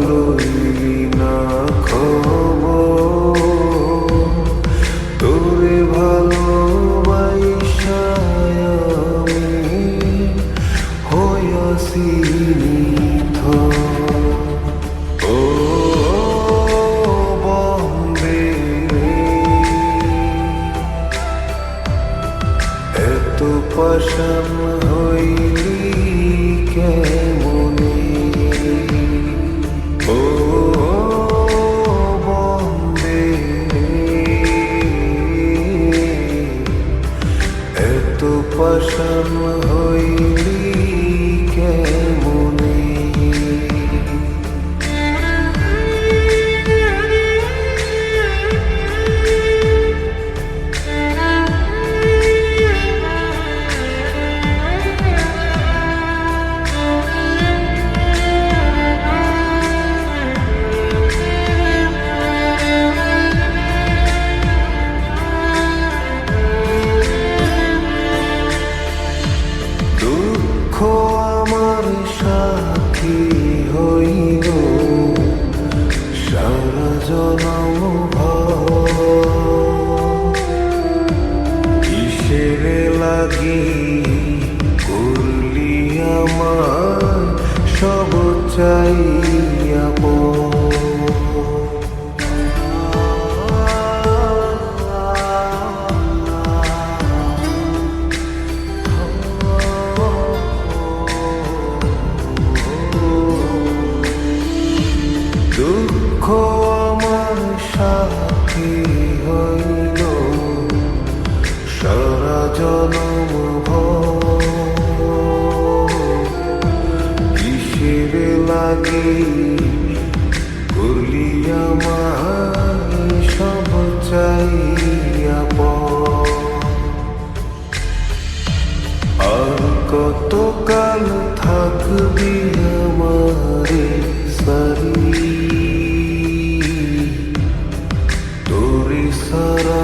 লইলি না খবর তোরে ভালোবাসায় আমি হইয়াছি পাশান হইলি কেমনে? আমার সাথী হইল সারা জনম দুঃখ আমার সাথী হইল। সারা জনম কিসের লাগে করলি আমার সব চাইয়া আর থাকবি? তোরে